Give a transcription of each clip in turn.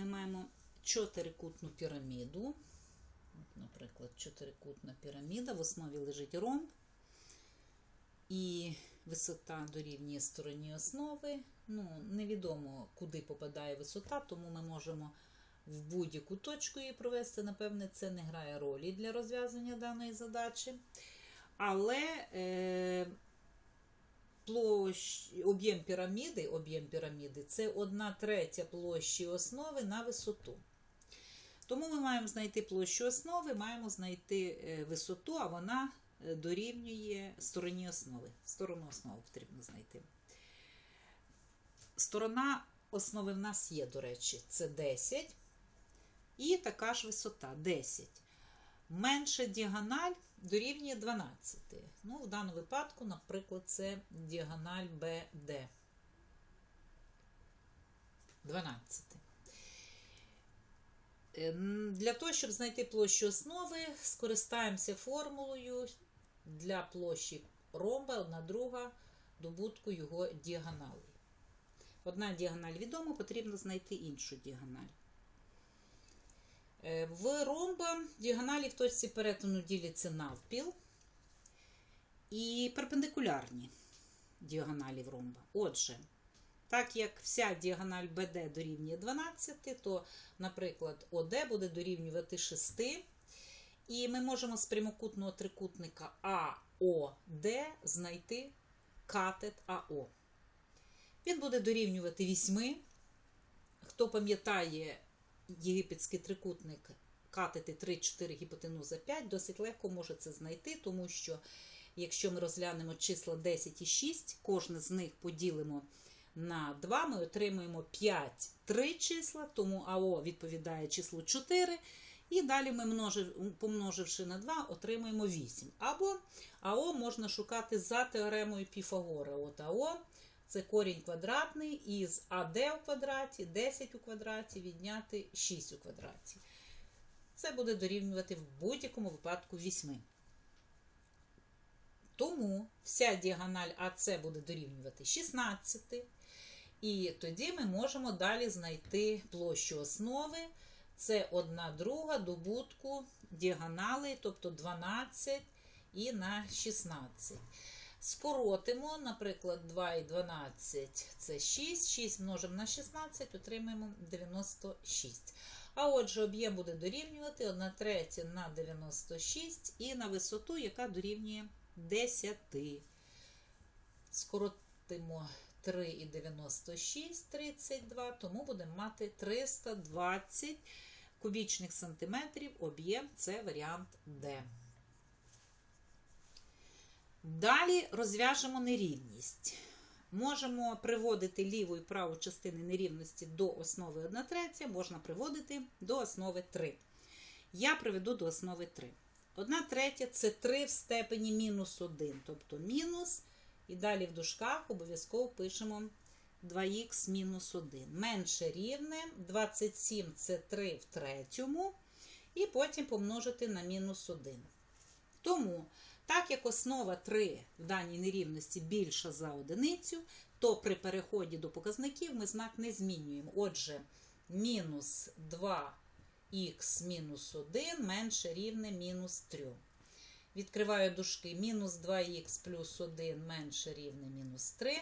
ми маємо чотирикутну піраміду. Наприклад, чотирикутна піраміда, в основі лежить ромб. І висота дорівнює стороні основи. Ну, невідомо, куди попадає висота, тому ми можемо в будь-яку точку її провести. Напевне, це не грає ролі для розв'язання даної задачі. Але е, площ, об'єм піраміди, об'єм піраміди це 1 третя площі основи на висоту. Тому ми маємо знайти площу основи, маємо знайти е, висоту, а вона е, дорівнює стороні основи. Сторону основи потрібно знайти. Сторона основи в нас є, до речі, це 10. І така ж висота 10. Менше діагональ дорівнює 12. Ну, в даному випадку, наприклад, це діагональ BD. 12. Е, Для того, щоб знайти площу основи, скористаємося формулою для площі ромба, одна друга добутку його діагоналей. Одна діагональ відома, потрібно знайти іншу діагональ. Е, В ромба діагоналі в точці перетину діляться навпіл і перпендикулярні діагоналі в ромба. Отже, так як вся діагональ BD дорівнює 12, то, наприклад, ОД буде дорівнювати 6. І ми можемо з прямокутного трикутника АОД знайти катет АО. Він буде дорівнювати 8. Хто пам'ятає єгипетський трикутник катети 3, 4, гіпотенуза 5, досить легко може це знайти, тому що якщо ми розглянемо числа 10 і 6, кожне з них поділимо на 2, ми отримуємо 5 3 числа, тому АО відповідає числу 4. І далі ми, множив, помноживши на 2, отримаємо 8. Або АО можна шукати за теоремою Піфагора. От АО це корінь квадратний із АД у квадраті, 10 у квадраті, відняти 6 у квадраті. Це буде дорівнювати в будь-якому випадку 8. Тому вся діагональ АС буде дорівнювати 16. І тоді ми можемо далі знайти площу основи. Це 1 друга добутку діагонали, тобто 12 і на 16. Скоротимо, наприклад, 2 і 12 це 6, 6 множимо на 16, отримаємо 96. А отже, об'єм буде дорівнювати 1 третя на 96 і на висоту, яка дорівнює 10. Скоротимо 3 і 96, 32, тому будемо мати 320 кубічних сантиметрів. Об'єм це варіант D. Далі розв'яжемо нерівність. Можемо приводити ліву і праву частини нерівності до основи 1 третя, можна приводити до основи 3. Я приведу до основи 3. 1 третя це 3 в степені мінус 1, тобто мінус. І далі в дужках обов'язково пишемо 2х мінус 1. Менше рівне, 27 це 3 в третьому. І потім помножити на мінус 1. Тому, так як основа 3 в даній нерівності більша за одиницю, то при переході до показників ми знак не змінюємо. Отже, мінус 2х мінус 1 менше рівне мінус 3. Відкриваю дужки. Мінус 2х плюс 1 менше рівне мінус 3.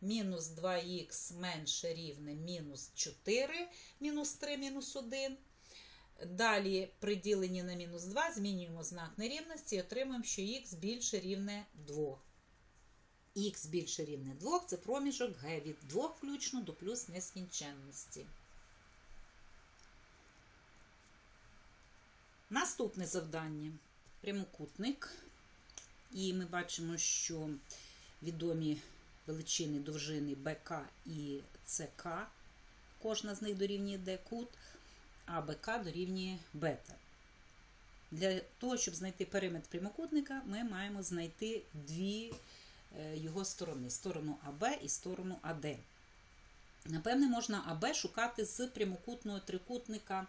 Мінус 2х менше рівне мінус 4, мінус 3, мінус 1. Далі при діленні на мінус 2 змінюємо знак нерівності і отримуємо, що х більше рівне 2. Х більше рівне 2 це проміжок g від 2 включно до плюс нескінченності. Наступне завдання прямокутник. І ми бачимо, що відомі величини довжини БК і ЦК. Кожна з них дорівнює D кут, а БК дорівнює бета. Для того, щоб знайти периметр прямокутника, ми маємо знайти дві його сторони: сторону АБ і сторону АД. Напевне, можна АБ шукати з прямокутного трикутника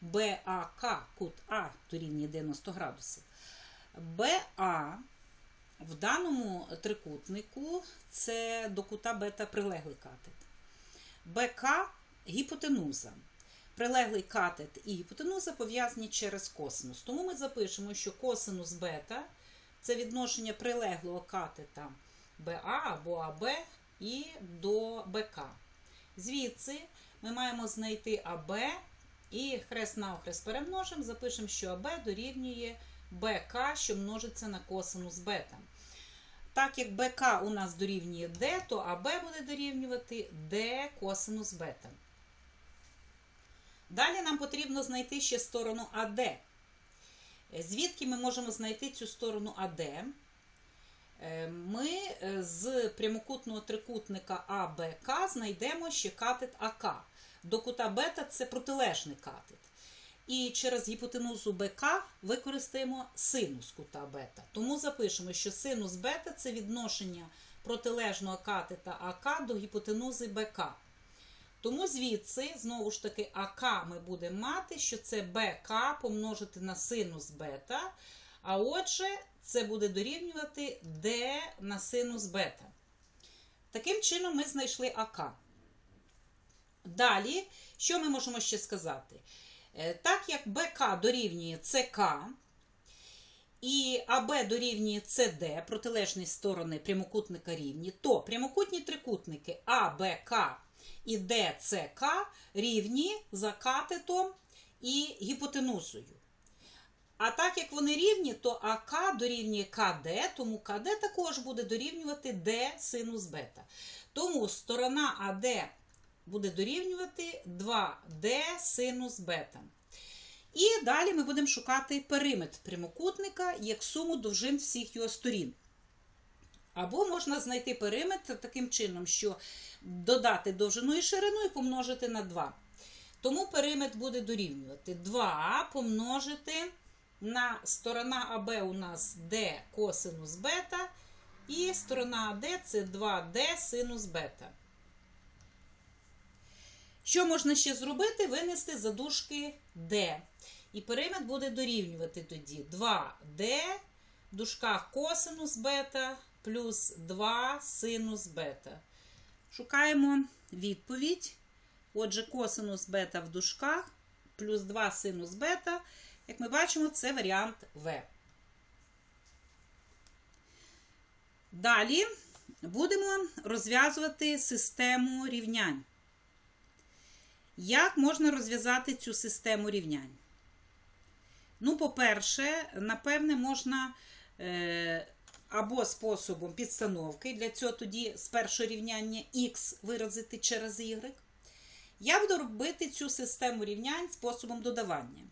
БАК, кут А дорівнює 90 градусів. БА в даному трикутнику це до кута бета прилеглий катет. БК гіпотенуза. Прилеглий катет і гіпотенуза пов'язані через косинус. Тому ми запишемо, що косинус бета це відношення прилеглого катета БА або АБ і до БК. Звідси ми маємо знайти АБ і хрест навхрест перемножимо, запишемо, що АБ дорівнює БК, що множиться на косинус бета. Так як БК у нас дорівнює D, то АБ буде дорівнювати D косинус бета. Далі нам потрібно знайти ще сторону АД. Звідки ми можемо знайти цю сторону АД? Е, Ми е, з прямокутного трикутника АБК знайдемо ще катет АК. До кута бета це протилежний катет. І через гіпотенузу БК використаємо синус кута бета. Тому запишемо, що синус бета це відношення протилежного катета АК до гіпотенузи БК. Тому звідси, знову ж таки, АК ми будемо мати, що це БК помножити на синус бета. А отже, це буде дорівнювати D на синус бета. Таким чином, ми знайшли АК. Далі, що ми можемо ще сказати? Е, Так як БК дорівнює ЦК і АБ дорівнює СД, протилежні сторони прямокутника рівні, то прямокутні трикутники АБК і ДЦК рівні за катетом і гіпотенузою. А так як вони рівні, то АК дорівнює КД, тому КД також буде дорівнювати D синус бета. Тому сторона АД буде дорівнювати 2D синус бета. І далі ми будемо шукати периметр прямокутника як суму довжин всіх його сторін. Або можна знайти периметр таким чином, що додати довжину і ширину і помножити на 2. Тому периметр буде дорівнювати 2 помножити на сторона АБ у нас D косинус бета, і сторона АД це 2D синус бета. Що можна ще зробити? Винести за дужки D. І периметр буде дорівнювати тоді 2D в дужках косинус бета плюс 2 синус бета. Шукаємо відповідь. Отже, косинус бета в дужках плюс 2 синус бета. Як ми бачимо, це варіант В. Далі будемо розв'язувати систему рівнянь. Як можна розв'язати цю систему рівнянь? Ну, по-перше, напевне, можна е, або способом підстановки, для цього тоді з першого рівняння х виразити через y. Я буду робити цю систему рівнянь способом додавання.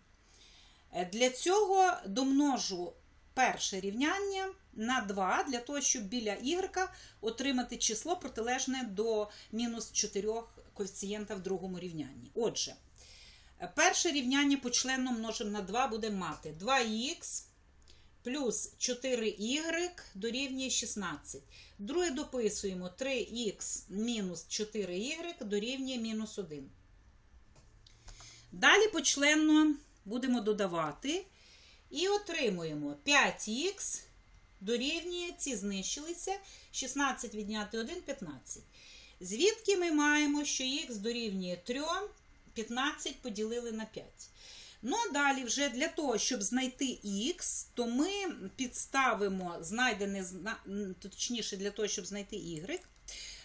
Е, Для цього домножу перше рівняння на 2, для того, щоб біля y отримати число протилежне до мінус 4 коефіцієнта в другому рівнянні. Отже, перше рівняння почленно множимо на 2 будемо мати 2х плюс 4y дорівнює 16. Друге дописуємо 3х мінус 4y дорівнює мінус 1. Далі почленно будемо додавати і отримуємо 5х дорівнює, ці знищилися, 16 відняти 1 15. Звідки ми маємо, що х дорівнює 3, 15 поділили на 5. Ну, далі, вже для того, щоб знайти х, то ми підставимо знайдене, точніше, для того, щоб знайти y,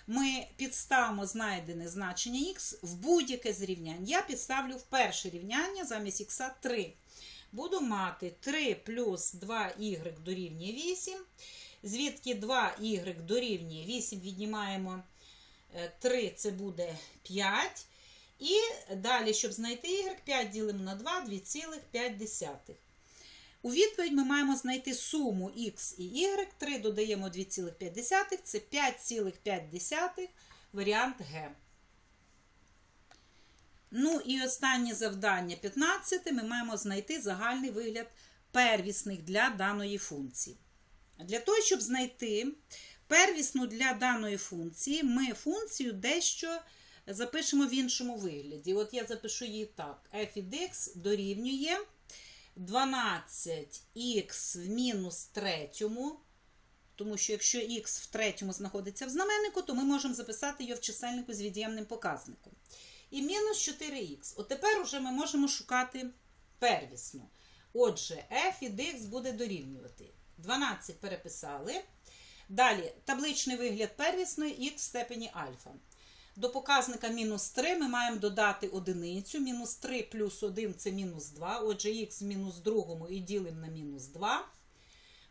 ми підставимо знайдене значення х в будь-яке з рівнянь. Я підставлю в перше рівняння замість х 3. Буду мати 3 плюс 2y дорівнює 8. Звідки 2y дорівнює 8, віднімаємо 3, це буде 5. І далі, щоб знайти y, 5 ділимо на 2, 2,5. У відповідь ми маємо знайти суму x і y. 3 додаємо 2,5, це 5,5 варіант Г. Ну і останнє завдання 15 ми маємо знайти загальний вигляд первісних для даної функції. Для того, щоб знайти первісну для даної функції, ми функцію дещо запишемо в іншому вигляді. От я запишу її так: f від x дорівнює 12х в мінус третьому. Тому що якщо х в третьому знаходиться в знаменнику, то ми можемо записати його в чисельнику з від'ємним показником. і мінус 4х. От тепер уже ми можемо шукати первісну. Отже, f від x буде дорівнювати. 12 переписали. Далі табличний вигляд первісної х в степені альфа. До показника мінус 3 ми маємо додати одиницю. Мінус 3 плюс 1 це мінус 2. Отже, х в мінус другому і ділимо на мінус 2.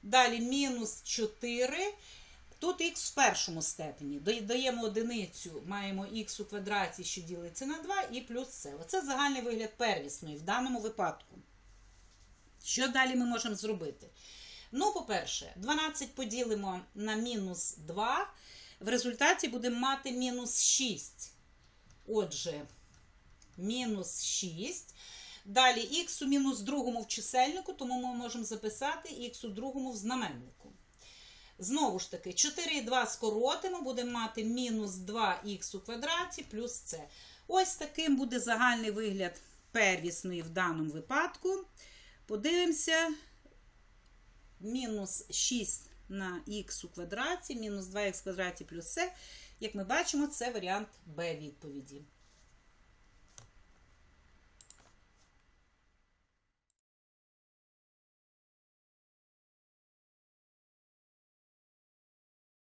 Далі мінус 4. Тут х в першому степені. Додаємо одиницю, маємо х у квадраті, що ділиться на 2, і плюс це. Оце загальний вигляд первісної в даному випадку. Що далі ми можемо зробити? Ну, по-перше, 12 поділимо на мінус 2. В результаті будемо мати мінус 6. Отже, мінус 6. Далі х у мінус другому в чисельнику, тому ми можемо записати х у другому в знаменнику. Знову ж таки, 4 і 2 скоротимо, будемо мати мінус 2х у квадраті плюс це. Ось таким буде загальний вигляд первісної в даному випадку. Подивимося. Мінус 6 на х у квадраті, мінус 2х в квадраті плюс С. Як ми бачимо, це варіант Б відповіді.